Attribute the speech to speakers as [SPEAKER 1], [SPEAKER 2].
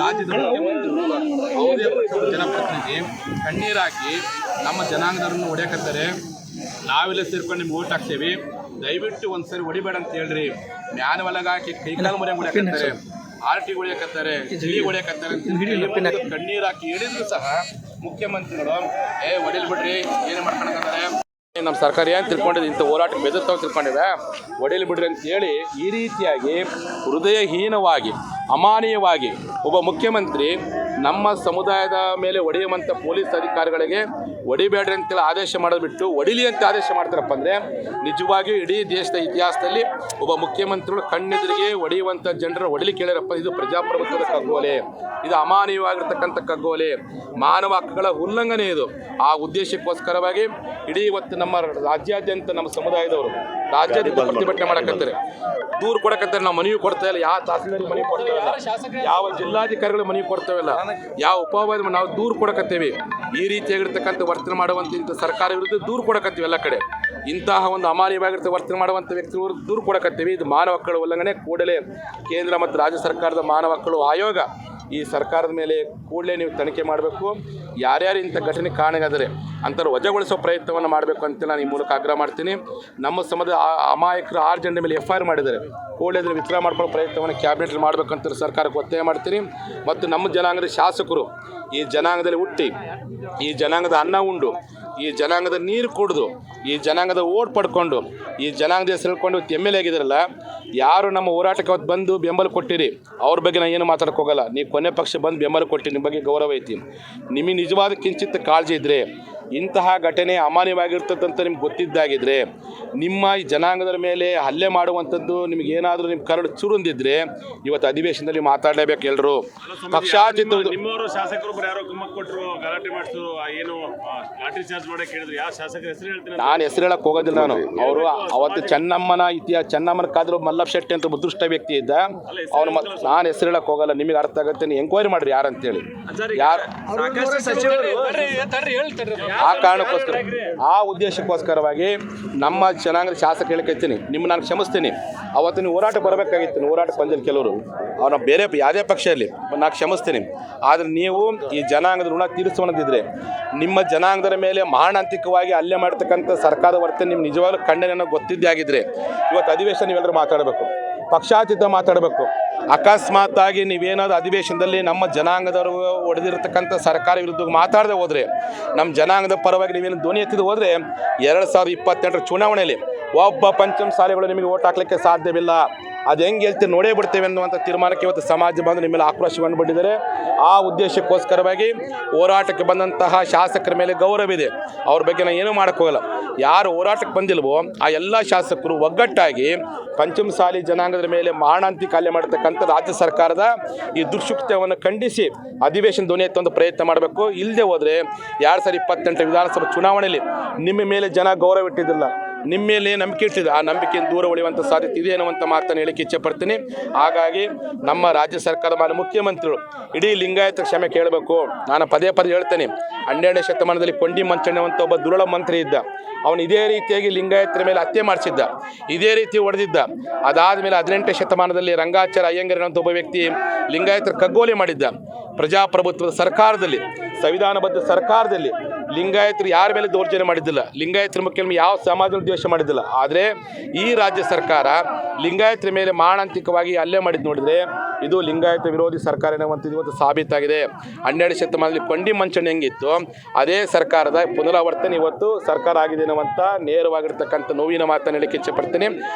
[SPEAKER 1] ರಾಜ್ಯದ ಮುಖ್ಯಮಂತ್ರಿಗಳು ಯಾವುದೇ ಪಕ್ಷದ ಜನಪ್ರತಿನಿಧಿ. ಕಣ್ಣೀರಾಕಿ ನಮ್ಮ ಜನಾಂಗದವ್ರನ್ನ ಹೊಡೆಯಕತ್ತಾರೆ. ನಾವೆಲ್ಲ ಸೇರ್ಕೊಂಡು ನಿಮ್ಗೆ ಓಟ್ ಹಾಕ್ತೇವೆ ದಯವಿಟ್ಟು ಒಂದ್ಸರಿ ಹೊಡಿಬೇಡ ಅಂತ ಹೇಳ್ರಿ. ಮ್ಯಾನ್ ಒಳಗಾಕಿ ಕೈಕಾಲು ಮರೆ ಹೊಡೆಯಕತ್ತಾರೆ. ಆರ್ ಟಿ ಹೊಡೆಯಕತ್ತಾರೆ ಜಿಡಿ ಹೊಡೆಯಕತ್ತಾರೆ ಕಣ್ಣೀರು ಹಾಕಿ ಹೇಳಿದ್ರು ಸಹ ಮುಖ್ಯಮಂತ್ರಿಗಳು ಏ ಹೊಡಿಲ್ ಬಿಡ್ರಿ ಏನು ಮಾಡ್ಕೊಳಕತ್ತಾರೆ ನಮ್ಮ ಸರ್ಕಾರ ಏನು ತಿಳ್ಕೊಂಡಿದೆ? ಇಂಥ ಹೋರಾಟಕ್ಕೆ ಬೆದರ್ತಾವ ತಿಳ್ಕೊಂಡಿವೆ. ಒಡೆಯಲು ಬಿಡ್ರಿ ಅಂತ ಹೇಳಿ ಈ ರೀತಿಯಾಗಿ ಹೃದಯಹೀನವಾಗಿ ಅಮಾನೀಯವಾಗಿ ಒಬ್ಬ ಮುಖ್ಯಮಂತ್ರಿ ನಮ್ಮ ಸಮುದಾಯದ ಮೇಲೆ ಒಡೆಯುವಂಥ ಪೊಲೀಸ್ ಅಧಿಕಾರಿಗಳಿಗೆ ಹೊಡಿಬೇಡ್ರಿ ಅಂತೇಳಿ ಆದೇಶ ಮಾಡೋದು ಬಿಟ್ಟು ಹೊಡಿಲಿ ಅಂತ ಆದೇಶ ಮಾಡ್ತಾರಪ್ಪ ಅಂದರೆ ನಿಜವಾಗಿಯೂ ಇಡೀ ದೇಶದ ಇತಿಹಾಸದಲ್ಲಿ ಒಬ್ಬ ಮುಖ್ಯಮಂತ್ರಿಗಳು ಕಣ್ಣೆದುರಿಗೆ ಹೊಡೆಯುವಂಥ ಜನರ ಹೊಡಿಲಿಕ್ಕೆ ಕೇಳ್ಯಾರಪ್ಪ ಇದು ಪ್ರಜಾಪ್ರಭುತ್ವದ ಕಗ್ಗೋಲೆ. ಇದು ಅಮಾನವೀಯವಾಗಿರ್ತಕ್ಕಂಥ ಕಗ್ಗೋಲೆ. ಮಾನವ ಹಕ್ಕುಗಳ ಉಲ್ಲಂಘನೆ ಇದು. ಆ ಉದ್ದೇಶಕ್ಕೋಸ್ಕರವಾಗಿ ಇಡೀ ಇವತ್ತು ನಮ್ಮ ರಾಜ್ಯಾದ್ಯಂತ ನಮ್ಮ ಸಮುದಾಯದವರು ರಾಜ್ಯಾದ್ಯಂತ ಪ್ರತಿಭಟನೆ ಮಾಡಕತ್ತಾರೆ. ದೂರು ಕೊಡಕತ್ತಾರೆ ನಾವು ಮನವಿ ಕೊಡ್ತಾ ಇಲ್ಲ ಯಾವ ತಹಸೀಲ್ದಾರ್ ಮನವಿ ಕೊಡ್ತಾ ಇಲ್ಲ. ಯಾವ ಜಿಲ್ಲಾಧಿಕಾರಿಗಳು ಮನವಿ ಕೊಡ್ತಾವಿಲ್ಲ ಯಾವ ಉಪವಾದ ನಾವು ದೂರು ಕೊಡಕತ್ತೇವೆ. ಈ ರೀತಿಯಾಗಿರ್ತಕ್ಕಂಥ ವರ್ತನೆ ಮಾಡುವಂಥ ಇಂಥ ಸರ್ಕಾರ ವಿರುದ್ಧ ದೂರು ಕೊಡಕತ್ತೀವಿ ಎಲ್ಲ ಕಡೆ. ಇಂತಹ ಒಂದು ಅಮಾನ್ಯವಾಗಿರ್ತ ವರ್ತನೆ ಮಾಡುವಂಥ ವ್ಯಕ್ತಿಗಳು ವಿರುದ್ಧ ದೂರು ಕೊಡಕತ್ತೀವಿ. ಇದು ಮಾನವ ಉಲ್ಲಂಘನೆ. ಕೂಡಲೇ ಕೇಂದ್ರ ಮತ್ತು ರಾಜ್ಯ ಸರ್ಕಾರದ ಮಾನವ ಆಯೋಗ ಈ ಸರ್ಕಾರದ ಮೇಲೆ ಕೂಡಲೇ ನೀವು ತನಿಖೆ ಮಾಡಬೇಕು. ಯಾರ್ಯಾರು ಇಂಥ ಘಟನೆ ಕಾರಣಗಾದರೆ ಅಂಥವ್ರು ವಜಾಗೊಳಿಸೋ ಪ್ರಯತ್ನವನ್ನು ಮಾಡಬೇಕು ಅಂತ ನಾನು ಈ ಮೂಲಕ ಆಗ್ರಹ ಮಾಡ್ತೀನಿ. ನಮ್ಮ ಆ- ಅಮಾಯಕರು ಆರು ಜನರ ಮೇಲೆ ಎಫ್ ಐ ಆರ್ ಮಾಡಿದ್ದಾರೆ. ಕೂಡಲೇ ಅದನ್ನು ವಿತರಣೆ ಮಾಡ್ಕೊಳ್ಳೋ ಪ್ರಯತ್ನವನ್ನು ಕ್ಯಾಬಿನೆಟ್ ಮಾಡಬೇಕಂತ ಸರ್ಕಾರಕ್ಕೆ ಒತ್ತಾಯ ಮಾಡ್ತೀನಿ. ಮತ್ತು ನಮ್ಮ ಜನಾಂಗದ ಶಾಸಕರು ಈ ಜನಾಂಗದಲ್ಲಿ ಹುಟ್ಟಿ, ಈ ಜನಾಂಗದ ಅನ್ನ ಉಂಡು, ಈ ಜನಾಂಗದ ನೀರು ಕುಡಿದು, ಈ ಜನಾಂಗದ ಓಟ್ ಪಡ್ಕೊಂಡು, ಈ ಜನಾಂಗದ ಸೆಳ್ಕೊಂಡು ಎಂ ಎಲ್ ಎ ಆಗಿದ್ದಾರಲ್ಲ ಯಾರು ನಮ್ಮ ಹೋರಾಟಕ್ಕೆ ಅವತ್ತು ಬಂದು ಬೆಂಬಲ ಕೊಟ್ಟಿರಿ? ಅವ್ರ ಬಗ್ಗೆ ನಾನು ಏನು ಮಾತಾಡಕ್ಕೆ ಹೋಗಲ್ಲ. ನೀವು ಕೊನೆ ಪಕ್ಷ ಬಂದು ಬೆಂಬಲ ಕೊಟ್ಟಿರಿ ನಿಮ್ಮ ಬಗ್ಗೆ ಗೌರವ ಐತಿ. ನಿಮಗೆ ನಿಜವಾದ ಕಿಂಚಿತ್ ಕಾಳಜಿ ಇದ್ದರೆ ಇಂತಹ ಘಟನೆ ಅಮಾನ್ಯವಾಗಿರ್ತದಂತ ನಿಮ್ಗೆ ಗೊತ್ತಿದ್ದಾಗಿದ್ರೆ ನಿಮ್ಮ ಈ ಜನಾಂಗದ ಮೇಲೆ ಹಲ್ಲೆ ಮಾಡುವಂಥದ್ದು ನಿಮ್ಗೆ ಏನಾದರೂ ನಿಮ್ಮ ಕರಡು ಚುರುಂದಿದ್ರೆ ಇವತ್ತು ಅಧಿವೇಶನದಲ್ಲಿ ಮಾತಾಡಲೇಬೇಕು ಎಲ್ಲರೂ ಪಕ್ಷಾತೀತ
[SPEAKER 2] ನಿಮ್ಮವರು ಶಾಸಕರು ಯಾರೋ ಕುಮ್ಮಕ್ ಕೊಟ್ಟರು ಗಲಾಟೆ ಮಾಡಿಸಿದ್ರು ಏನು ಲಾಟ್ರಿ ಚಾರ್ಜ್ ಮಾಡಕ್ಕೆ ಹೇಳಿದ್ರು ಯಾವ ಶಾಸಕರ ಹೆಸರು ಹೇಳ್ತೀನಿ
[SPEAKER 1] ನಾನು. ಹೆಸರು ಹೇಳಕ್ಕೆ ಹೋಗೋದಿಲ್ಲ ನಾನು. ಅವರು ಅವತ್ತು ಚೆನ್ನಮ್ಮನ ಇತಿಹಾಸ ಚೆನ್ನಮ್ಮನ ಕಾದ್ರು ಮಲ್ಲಪ್ಪ ಶೆಟ್ಟಿ ಅಂತ ಉದೃಷ್ಟ ವ್ಯಕ್ತಿ ಇದ್ದ. ಅವನು ನಾನು ಹೆಸರು ಹೇಳಕ್ಕೆ ಹೋಗಲ್ಲ ನಿಮಗೆ ಅರ್ಥ ಆಗುತ್ತೆ ನೀವು ಎಂಕ್ವೈರಿ ಮಾಡ್ರಿ ಯಾರಂತೇಳಿ ಯಾರು
[SPEAKER 2] ಹೇಳ್ತಾರೆ. ಸಚಿವರು
[SPEAKER 1] ಆ ಕಾರಣಕ್ಕೋಸ್ಕರ, ಆ ಉದ್ದೇಶಕ್ಕೋಸ್ಕರವಾಗಿ ನಮ್ಮ ಜನಾಂಗದ ಶಾಸಕ ಹೇಳಿಕೈತೀನಿ ನಿಮ್ಮ ನಾನು ಕ್ಷಮಿಸ್ತೀನಿ. ಅವತ್ತು ನೀವು ಹೋರಾಟ ಬರಬೇಕಾಗಿತ್ತು. ಹೋರಾಟ ಬಂದಿಲ್ಲ ಕೆಲವರು. ಅವನ ಬೇರೆ ಯಾವುದೇ ಪಕ್ಷ ಇರಲಿ ನಾನು ಕ್ಷಮಿಸ್ತೀನಿ. ಆದರೆ ನೀವು ಈ ಜನಾಂಗದ ಋಣ ತೀರಿಸುವಂತಿದ್ರೆ ನಿಮ್ಮ ಜನಾಂಗದ ಮೇಲೆ ಮಾರಣಾಂತಿಕವಾಗಿ ಹಲ್ಲೆ ಮಾಡ್ತಕ್ಕಂಥ ಸರ್ಕಾರದ ವರ್ತನೆ ನಿಮ್ಮ ನಿಜವಾಗ್ಲೂ ಖಂಡನೆಯನ್ನು ಗೊತ್ತಿದ್ದೇ ಆಗಿದ್ರೆ ಇವತ್ತು ಅಧಿವೇಶನ ನೀವೆಲ್ಲರೂ ಮಾತಾಡಬೇಕು. ಪಕ್ಷಾತೀತ ಮಾತಾಡಬೇಕು. ಅಕಸ್ಮಾತ್ತಾಗಿ ನೀವೇನಾದ್ರು ಅಧಿವೇಶನದಲ್ಲಿ ನಮ್ಮ ಜನಾಂಗದವರು ಒಡೆದಿರ್ತಕ್ಕಂಥ ಸರ್ಕಾರ ವಿರುದ್ಧ ಮಾತಾಡದೆ ಹೋದರೆ, ನಮ್ಮ ಜನಾಂಗದ ಪರವಾಗಿ ನೀವೇನು ಧ್ವನಿ ಎತ್ತಿದ ಹೋದರೆ, ಎರಡು ಸಾವಿರದ ಇಪ್ಪತ್ತೆಂಟರ ಚುನಾವಣೆಯಲ್ಲಿ ಒಬ್ಬ ಪಂಚಮ ಶಾಲೆಗಳು ನಿಮಗೆ ಓಟ್ ಹಾಕ್ಲಿಕ್ಕೆ ಸಾಧ್ಯವಿಲ್ಲ. ಅದು ಹೆಂಗೆ ಹೇಳ್ತೀರಿ ನೋಡೇ ಬಿಡ್ತೇವೆ ಅನ್ನುವಂಥ ತೀರ್ಮಾನಕ್ಕೆ ಇವತ್ತು ಸಮಾಜ ಬಂದು ನಿಮ್ಮ ಮೇಲೆ ಆಕ್ರೋಶವನ್ನು ಬಂದಿದ್ದಾರೆ ಆ ಉದ್ದೇಶಕ್ಕೋಸ್ಕರವಾಗಿ ಹೋರಾಟಕ್ಕೆ ಬಂದಂತಹ ಶಾಸಕರ ಮೇಲೆ ಗೌರವ ಇದೆ. ಅವ್ರ ಬಗ್ಗೆ ನಾನು ಏನೂ ಮಾಡೋಕ್ಕೋಗಲ್ಲ ಯಾರು ಹೋರಾಟಕ್ಕೆ ಬಂದಿಲ್ವೋ ಆ ಎಲ್ಲ ಶಾಸಕರು ಒಗ್ಗಟ್ಟಾಗಿ ಪಂಚಮಸಾಲಿ ಜನಾಂಗದ ಮೇಲೆ ಮಾರಣಾಂತಿ ಕಾಲ್ಯ ಮಾಡತಕ್ಕಂಥ ರಾಜ್ಯ ಸರ್ಕಾರದ ಈ ದುರ್ಶುಕ್ತವನ್ನು ಖಂಡಿಸಿ ಅಧಿವೇಶನ ಧ್ವನಿ ಎತ್ತೊಂದು ಪ್ರಯತ್ನ ಮಾಡಬೇಕು. ಇಲ್ಲದೆ ಹೋದರೆ ಎರಡು ಸಾವಿರದ ಇಪ್ಪತ್ತೆಂಟು ವಿಧಾನಸಭಾ ಚುನಾವಣೆಯಲ್ಲಿ ನಿಮ್ಮ ಮೇಲೆ ಜನ ಗೌರವ ಇಟ್ಟಿದ್ದಿಲ್ಲ. ನಿಮ್ಮ ಮೇಲೆ ನಂಬಿಕೆ ಇಟ್ಟಿದೆ. ಆ ನಂಬಿಕೆಯನ್ನು ದೂರ ಉಳಿಯುವಂಥ ಸಾಧ್ಯತೆ ಇದೆ ಅನ್ನುವಂಥ ಮಾತನ್ನು ಹೇಳಿಕ್ಕೆ ಇಚ್ಛೆ ಪಡ್ತೀನಿ ಹಾಗಾಗಿ ನಮ್ಮ ರಾಜ್ಯ ಸರ್ಕಾರದ ಮಾನ್ಯ ಮುಖ್ಯಮಂತ್ರಿಗಳು, ಇಡೀ ಲಿಂಗಾಯತ ಕ್ಷಮೆ ಕೇಳಬೇಕು. ನಾನು ಪದೇ ಪದೇ ಹೇಳ್ತೇನೆ, ಹನ್ನೆರಡನೇ ಶತಮಾನದಲ್ಲಿ ಕೊಂಡಿ ಮಂಚಣ್ಣ ಅಂತ ಒಬ್ಬ ದುರುಳ ಮಂತ್ರಿ ಇದ್ದ. ಅವನು ಇದೇ ರೀತಿಯಾಗಿ ಲಿಂಗಾಯತರ ಮೇಲೆ ಹತ್ಯೆ ಮಾಡಿಸಿದ್ದ. ಇದೇ ರೀತಿ ಹೊಡೆದಿದ್ದ ಅದಾದ ಮೇಲೆ ಹದಿನೆಂಟನೇ ಶತಮಾನದಲ್ಲಿ ರಂಗಾಚಾರ ಅಯ್ಯಂಗಾರ ಅಂತ ಒಬ್ಬ ವ್ಯಕ್ತಿ ಲಿಂಗಾಯತರ ಕಗ್ಗೋಲೆ ಮಾಡಿದ್ದ. ಪ್ರಜಾಪ್ರಭುತ್ವದ ಸರ್ಕಾರದಲ್ಲಿ, ಸಂವಿಧಾನಬದ್ಧ ಸರ್ಕಾರದಲ್ಲಿ ಲಿಂಗಾಯತರು ಯಾರ ಮೇಲೆ ದೌರ್ಜನ್ಯ ಮಾಡಿದ್ದಿಲ್ಲ, ಲಿಂಗಾಯತರ ಮುಖ್ಯ ಯಾವ ಸಮಾಜದ ದ್ವೇಷ ಮಾಡಿದ್ದಿಲ್ಲ. ಆದರೆ ಈ ರಾಜ್ಯ ಸರ್ಕಾರ ಲಿಂಗಾಯತರ ಮೇಲೆ ಮಾರಣಾಂತಿಕವಾಗಿ ಹಲ್ಲೆ ಮಾಡಿದ್ದು ನೋಡಿದರೆ ಇದು ಲಿಂಗಾಯತ ವಿರೋಧಿ ಸರ್ಕಾರ ಎನ್ನುವಂಥದ್ದು ಇವತ್ತು ಸಾಬೀತಾಗಿದೆ. ಹನ್ನೆರಡು ಶತಮಾನದಲ್ಲಿ ಕೊಂಡಿ ಮಂಚಣೆ ಹೆಂಗಿತ್ತು, ಅದೇ ಸರ್ಕಾರದ ಪುನರಾವರ್ತನೆ ಇವತ್ತು ಸರ್ಕಾರ ಆಗಿದೆ ಅನ್ನುವಂಥ ನೇರವಾಗಿರ್ತಕ್ಕಂಥ ನೋವಿನ ಮಾತನ್ನು ಹೇಳಿಕ್ಕೆ